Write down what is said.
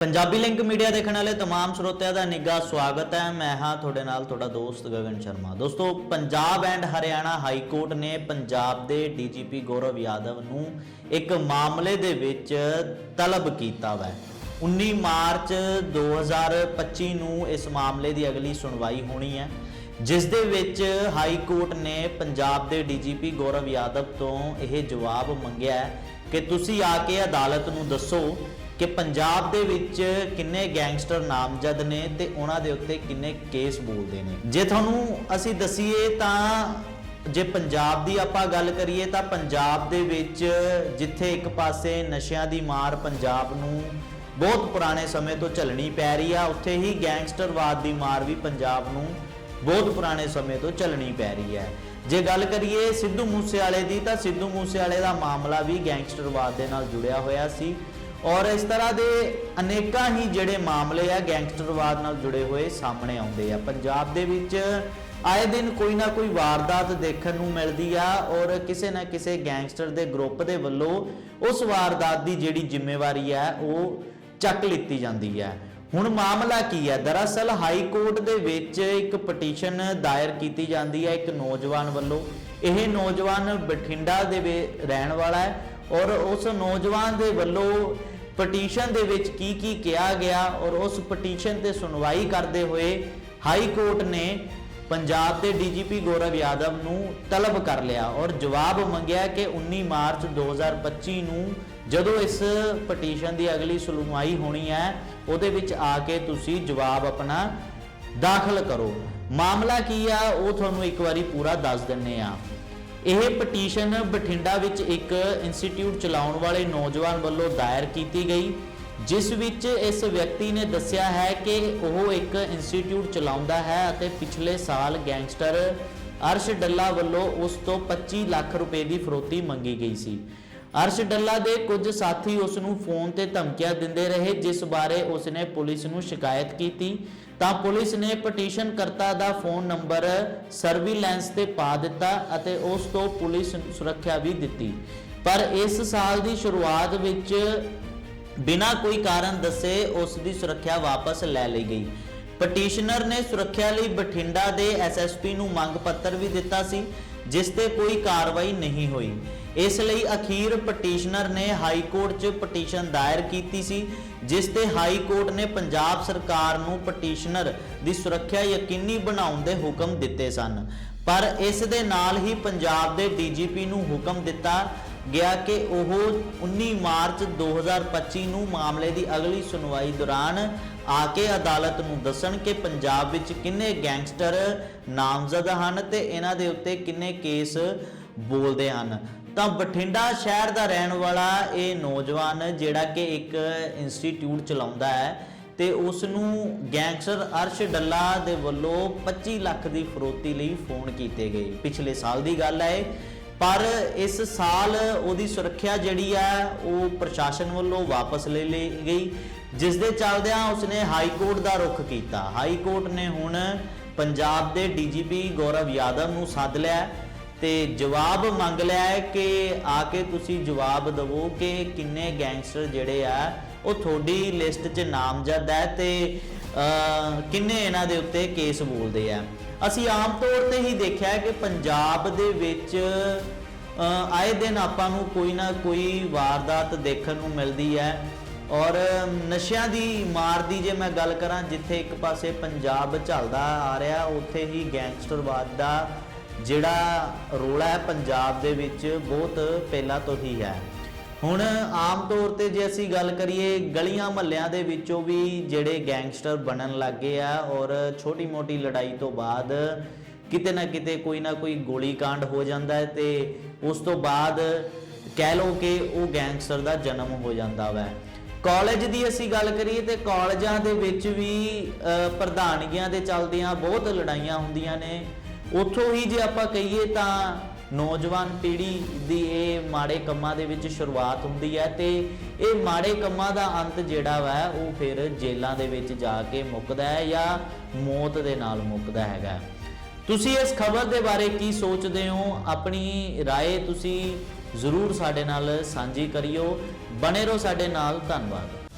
Punjabi link media ਦੇਖਣ ਵਾਲੇ तमाम ਸਰੋਤਿਆਂ ਦਾ ਨਿੱਘਾ ਸਵਾਗਤ ਹੈ ਮੈਂ ਹਾਂ ਤੁਹਾਡੇ ਨਾਲ ਤੁਹਾਡਾ ਦੋਸਤ ਗਗਨ ਸ਼ਰਮਾ ਦੋਸਤੋ Punjab and Haryana high court ਨੇ ਪੰਜਾਬ ਦੇ ਡੀਜੀਪੀ ਗੌਰਵ ਯਾਦਵ ਨੂੰ ਇੱਕ ਮਾਮਲੇ ਦੇ ਵਿੱਚ ਤਲਬ ਕੀਤਾ ਵੈ 19 ਮਾਰਚ 2025 ਨੂੰ ਇਸ ਮਾਮਲੇ ਦੀ ਅਗਲੀ ਸੁਣਵਾਈ ਹੋਣੀ ਹੈ ਜਿਸ ਦੇ ਵਿੱਚ ਹਾਈ ਕੋਰਟ ਨੇ ਪੰਜਾਬ ਦੇ ਡੀਜੀਪੀ ਗੌਰਵ ਯਾਦਵ ਤੋਂ ਇਹ ਜਵਾਬ ਮੰਗਿਆ ਹੈ ਕਿ ਤੁਸੀਂ ਆ ਕੇ ਅਦਾਲਤ ਨੂੰ ਦੱਸੋ ਕਿ ਪੰਜਾਬ ਦੇ ਵਿੱਚ ਕਿੰਨੇ ਗੈਂਗਸਟਰ ਨਾਮਜ਼ਦ ਨੇ ਤੇ ਉਹਨਾਂ ਦੇ ਉੱਤੇ ਕਿੰਨੇ ਕੇਸ ਬੋਲਦੇ ਨੇ। ਜੇ ਤੁਹਾਨੂੰ ਅਸੀਂ ਦਸੀਏ ਤਾਂ ਜੇ ਪੰਜਾਬ ਦੀ ਆਪਾਂ ਗੱਲ ਕਰੀਏ ਤਾਂ ਪੰਜਾਬ ਦੇ ਵਿੱਚ ਜਿੱਥੇ ਇੱਕ ਪਾਸੇ ਨਸ਼ਿਆਂ ਦੀ ਮਾਰ ਪੰਜਾਬ ਨੂੰ ਬਹੁਤ ਪੁਰਾਣੇ ਸਮੇਂ ਤੋਂ ਝੱਲਣੀ ਪੈ ਰਹੀ ਆ, ਉੱਥੇ ਹੀ ਗੈਂਗਸਟਰਵਾਦ ਦੀ ਮਾਰ ਵੀ ਪੰਜਾਬ ਨੂੰ ਬਹੁਤ ਪੁਰਾਣੇ ਸਮੇਂ ਤੋਂ ਝੱਲਣੀ ਪੈ ਰਹੀ ਹੈ। ਜੇ ਗੱਲ ਕਰੀਏ ਸਿੱਧੂ ਮੂਸੇਵਾਲੇ ਦੀ ਤਾਂ ਸਿੱਧੂ ਮੂਸੇਵਾਲੇ ਦਾ ਮਾਮਲਾ ਵੀ ਗੈਂਗਸਟਰਵਾਦ ਦੇ ਨਾਲ ਜੁੜਿਆ ਹੋਇਆ ਸੀ। ਔਰ ਇਸ ਤਰ੍ਹਾਂ ਦੇ ਅਨੇਕਾਂ ਹੀ ਜਿਹੜੇ ਮਾਮਲੇ ਆ ਗੈਂਗਸਟਰਵਾਦ ਨਾਲ ਜੁੜੇ ਹੋਏ ਸਾਹਮਣੇ ਆਉਂਦੇ ਆ। ਪੰਜਾਬ ਦੇ ਵਿੱਚ ਆਏ ਦਿਨ ਕੋਈ ਨਾ ਕੋਈ ਵਾਰਦਾਤ ਦੇਖਣ ਨੂੰ ਮਿਲਦੀ ਆ ਔਰ ਕਿਸੇ ਨਾ ਕਿਸੇ ਗੈਂਗਸਟਰ ਦੇ ਗਰੁੱਪ ਦੇ ਵੱਲੋਂ ਉਸ ਵਾਰਦਾਤ ਦੀ ਜਿਹੜੀ ਜ਼ਿੰਮੇਵਾਰੀ ਹੈ ਉਹ ਚੱਕ ਲਿੱਤੀ ਜਾਂਦੀ ਹੈ ਹੁਣ ਮਾਮਲਾ ਕੀ ਹੈ ਦਰਅਸਲ ਹਾਈ ਕੋਰਟ ਦੇ ਵਿੱਚ ਇੱਕ ਪਟੀਸ਼ਨ ਦਾਇਰ ਕੀਤੀ ਜਾਂਦੀ ਹੈ ਇੱਕ ਨੌਜਵਾਨ ਵੱਲੋਂ। ਇਹ ਨੌਜਵਾਨ ਬਠਿੰਡਾ ਦੇ ਵੇ- ਰਹਿਣ ਵਾਲਾ ਹੈ। ਔਰ ਉਸ ਨੌਜਵਾਨ ਦੇ ਵੱਲੋਂ ਪਟੀਸ਼ਨ ਦੇ ਵਿੱਚ ਕੀ ਕੀ ਕਿਹਾ ਗਿਆ ਔਰ ਉਸ ਪਟੀਸ਼ਨ ਤੇ ਸੁਣਵਾਈ ਕਰਦੇ ਹੋਏ ਹਾਈ ਕੋਰਟ ਨੇ ਪੰਜਾਬ ਦੇ ਡੀਜੀਪੀ ਗੌਰਵ ਯਾਦਵ ਨੂੰ ਤਲਬ ਕਰ ਲਿਆ ਔਰ ਜਵਾਬ ਮੰਗਿਆ ਕਿ 19 ਮਾਰਚ 2025 ਨੂੰ ਜਦੋਂ ਇਸ ਪਟੀਸ਼ਨ ਦੀ ਅਗਲੀ ਸੁਣਵਾਈ ਹੋਣੀ ਹੈ, ਉਹਦੇ ਵਿੱਚ ਆ ਕੇ ਤੁਸੀਂ ਜਵਾਬ ਆਪਣਾ ਦਾਖਲ ਕਰੋ। ਮਾਮਲਾ ਕੀ ਆ, ਉਹ ਤੁਹਾਨੂੰ ਇੱਕ ਵਾਰੀ ਪੂਰਾ ਦੱਸ ਦਿੰਨੇ ਆ ਇਹ ਪਟੀਸ਼ਨ ਬਠਿੰਡਾ ਵਿੱਚ ਇੱਕ ਇੰਸਟੀਚਿਊਟ ਚਲਾਉਣ ਵਾਲੇ ਨੌਜਵਾਨ ਵੱਲੋਂ ਦਾਇਰ ਕੀਤੀ ਗਈ, ਜਿਸ ਵਿੱਚ ਇਸ ਵਿਅਕਤੀ ਨੇ ਦੱਸਿਆ ਹੈ ਕਿ ਉਹ ਇੱਕ ਇੰਸਟੀਚਿਊਟ ਚਲਾਉਂਦਾ ਹੈ ਅਤੇ ਪਿਛਲੇ ਸਾਲ ਗੈਂਗਸਟਰ ਅਰਸ਼ ਡੱਲਾ ਵੱਲੋਂ ਉਸ ਤੋਂ 25 ਲੱਖ ਰੁਪਏ ਦੀ ਫਰੋਤੀ ਮੰਗੀ ਗਈ ਸੀ। ਅਰਸ਼ ਡੱਲਾ ਦੇ ਕੁਝ ਸਾਥੀ ਉਸ ਨੂੰ ਫੋਨ ਤੇ ਧਮਕੀਆਂ ਦਿੰਦੇ ਰਹੇ, ਜਿਸ ਬਾਰੇ ਉਸ ਨੇ ਪੁਲਿਸ ਨੂੰ ਸ਼ਿਕਾਇਤ ਕੀਤੀ। ਤਾਂ ਪੁਲਿਸ ਨੇ ਪਟੀਸ਼ਨ ਕਰਤਾ ਦਾ ਫੋਨ ਨੰਬਰ ਸਰਵੀਲੈਂਸ ਤੇ ਪਾ ਦਿੱਤਾ ਅਤੇ ਉਸ ਤੋਂ ਪੁਲਿਸ ਸੁਰੱਖਿਆ ਵੀ ਦਿੱਤੀ। ਪਰ ਇਸ ਸਾਲ ਦੀ ਸ਼ੁਰੂਆਤ ਵਿੱਚ ਬਿਨਾਂ ਕੋਈ ਕਾਰਨ ਦੱਸੇ ਉਸ ਦੀ ਸੁਰੱਖਿਆ ਵਾਪਸ ਲੈ ਲਈ ਗਈ। ਪਟੀਸ਼ਨਰ ਨੇ ਸੁਰੱਖਿਆ ਲਈ ਬਠਿੰਡਾ ਦੇ ਐਸਐਸਪੀ ਨੂੰ ਮੰਗ ਪੱਤਰ ਵੀ ਦਿੱਤਾ ਸੀ, ਜਿਸ ਤੇ ਕੋਈ ਕਾਰਵਾਈ ਨਹੀਂ ਹੋਈ। ਇਸ ਲਈ ਅਖੀਰ ਪਟੀਸ਼ਨਰ ਨੇ ਹਾਈ ਕੋਰਟ 'ਚ ਪਟੀਸ਼ਨ ਦਾਇਰ ਕੀਤੀ ਸੀ, ਜਿਸ ਤੇ ਹਾਈ ਕੋਰਟ ਨੇ ਪੰਜਾਬ ਸਰਕਾਰ ਨੂੰ ਪਟੀਸ਼ਨਰ ਦੀ ਸੁਰੱਖਿਆ ਯਕੀਨੀ ਬਣਾਉਣ ਦੇ ਹੁਕਮ ਦਿੱਤੇ ਸਨ। ਪਰ ਇਸ ਦੇ ਨਾਲ ਹੀ ਪੰਜਾਬ ਦੇ ਡੀਜੀਪੀ ਨੂੰ ਹੁਕਮ ਦਿੱਤਾ ਗਿਆ ਕਿ ਉਹ 19 ਮਾਰਚ 2025 ਨੂੰ ਮਾਮਲੇ ਦੀ ਅਗਲੀ ਸੁਣਵਾਈ ਦੌਰਾਨ ਆ ਕੇ ਅਦਾਲਤ ਨੂੰ ਦੱਸਣ ਕਿ ਪੰਜਾਬ ਵਿੱਚ ਕਿੰਨੇ ਗੈਂਗਸਟਰ ਨਾਮਜ਼ਦ ਹਨ ਤੇ ਇਹਨਾਂ ਦੇ ਉੱਤੇ ਕਿੰਨੇ ਕੇਸ ਬੋਲਦੇ ਹਨ। ਤਾਂ ਬਠਿੰਡਾ ਸ਼ਹਿਰ ਦਾ ਰਹਿਣ ਵਾਲਾ ਇਹ ਨੌਜਵਾਨ ਜਿਹੜਾ ਕਿ ਇੱਕ ਇੰਸਟੀਚਿਊਟ ਚਲਾਉਂਦਾ ਹੈ ਤੇ ਉਸ ਨੂੰ ਗੈਂਗਸਟਰ ਅਰਸ਼ ਡੱਲਾ ਦੇ ਵੱਲੋਂ 25 ਲੱਖ ਦੀ ਫਰੋਤੀ ਲਈ ਫੋਨ ਕੀਤੇ ਗਏ। ਪਿਛਲੇ ਸਾਲ ਦੀ ਗੱਲ ਹੈ ਪਰ ਇਸ ਸਾਲ ਉਹਦੀ ਸੁਰੱਖਿਆ ਜਿਹੜੀ ਆ, ਉਹ ਪ੍ਰਸ਼ਾਸਨ ਵੱਲੋਂ ਵਾਪਸ ਲੈ ਲਈ ਗਈ, ਜਿਸ ਦੇ ਚੱਲਦਿਆਂ ਉਸਨੇ ਹਾਈ ਕੋਰਟ ਦਾ ਰੁਖ ਕੀਤਾ। ਹਾਈ ਕੋਰਟ ਨੇ ਹੁਣ ਪੰਜਾਬ ਦੇ ਡੀਜੀਪੀ ਗੌਰਵ ਯਾਦਵ ਨੂੰ ਸੱਦ ਲਿਆ। ਤੇ ਜਵਾਬ ਮੰਗ ਲਿਆ ਹੈ ਕਿ ਆ ਕੇ ਤੁਸੀਂ ਜਵਾਬ ਦਿਵੋ ਕਿ ਕਿੰਨੇ ਗੈਂਗਸਟਰ ਜਿਹੜੇ ਆ, ਉਹ ਤੁਹਾਡੀ ਲਿਸਟ 'ਚ ਨਾਮਜ਼ਦ ਹੈ ਤੇ ਕਿੰਨੇ ਇਹਨਾਂ ਦੇ ਉੱਤੇ ਕੇਸ ਬੋਲਦੇ ਆ। ਅਸੀਂ ਆਮ ਤੌਰ ਤੇ ਹੀ ਦੇਖਿਆ ਹੈ ਕਿ ਪੰਜਾਬ ਦੇ ਵਿੱਚ ਆਏ ਦਿਨ ਆਪਾਂ ਨੂੰ ਕੋਈ ਨਾ ਕੋਈ ਵਾਰਦਾਤ ਦੇਖਣ ਨੂੰ ਮਿਲਦੀ ਹੈ। ਔਰ ਨਸ਼ਿਆਂ ਦੀ ਮਾਰ ਦੀ ਜੇ ਮੈਂ ਗੱਲ ਕਰਾਂ, ਜਿੱਥੇ ਇੱਕ ਪਾਸੇ ਪੰਜਾਬ ਝਲਦਾ ਆ ਰਿਹਾ, ਉੱਥੇ ਹੀ ਗੈਂਗਸਟਰਵਾਦ ਦਾ ਜਿਹੜਾ ਰੋਲਾ ਹੈ ਪੰਜਾਬ ਦੇ ਵਿੱਚ ਬਹੁਤ ਪਹਿਲਾਂ ਤੋਂ ਹੀ ਹੈ। ਹੁਣ ਆਮ ਤੌਰ ਤੇ ਜੇ ਅਸੀਂ ਗੱਲ ਕਰੀਏ ਗਲੀਆਂ ਮਹੱਲਿਆਂ ਦੇ ਵਿੱਚੋਂ ਵੀ ਜਿਹੜੇ ਗੈਂਗਸਟਰ ਬਣਨ ਲੱਗੇ ਆ ਔਰ ਛੋਟੀ-ਮੋਟੀ ਲੜਾਈ ਤੋਂ ਬਾਅਦ ਕਿਤੇ ਨਾ ਕਿਤੇ ਕੋਈ ਨਾ ਕੋਈ ਗੋਲੀकांड ਹੋ ਜਾਂਦਾ ਹੈ ਤੇ ਉਸ ਤੋਂ ਬਾਅਦ ਕਹਿ ਲਓ ਕਿ ਉਹ ਗੈਂਗਸਟਰ ਦਾ ਜਨਮ ਹੋ ਜਾਂਦਾ ਵੈ। ਕਾਲਜ ਦੀ ਅਸੀਂ ਗੱਲ ਕਰੀਏ ਤੇ ਕਾਲਜਾਂ ਦੇ ਵਿੱਚ ਵੀ ਪ੍ਰਧਾਨਗੀਆਂ ਦੇ ਚੱਲਦਿਆਂ ਬਹੁਤ ਲੜਾਈਆਂ ਹੁੰਦੀਆਂ ਨੇ। ਉੱਥੋਂ ਹੀ ਜੇ ਆਪਾਂ ਕਹੀਏ ਤਾਂ ਨੌਜਵਾਨ ਪੀੜ੍ਹੀ ਦੀ ਇਹ ਮਾੜੇ ਕੰਮਾਂ ਦੇ ਵਿੱਚ ਸ਼ੁਰੂਆਤ ਹੁੰਦੀ ਹੈ ਤੇ ਇਹ ਮਾੜੇ ਕੰਮਾਂ ਦਾ ਅੰਤ ਜਿਹੜਾ ਵਾ ਉਹ ਫਿਰ ਜੇਲ੍ਹਾਂ ਦੇ ਵਿੱਚ ਜਾ ਕੇ ਮੁੱਕਦਾ ਹੈ ਜਾਂ ਮੌਤ ਦੇ ਨਾਲ ਮੁੱਕਦਾ ਹੈਗਾ ਤੁਸੀਂ ਇਸ ਖਬਰ ਦੇ ਬਾਰੇ ਕੀ ਸੋਚਦੇ ਹੋ ਆਪਣੀ رائے ਤੁਸੀਂ ਜ਼ਰੂਰ ਸਾਡੇ ਨਾਲ ਸਾਂਝੀ ਕਰਿਓ ਬਣੇ ਰਹੋ ਸਾਡੇ ਨਾਲ ਧੰਨਵਾਦ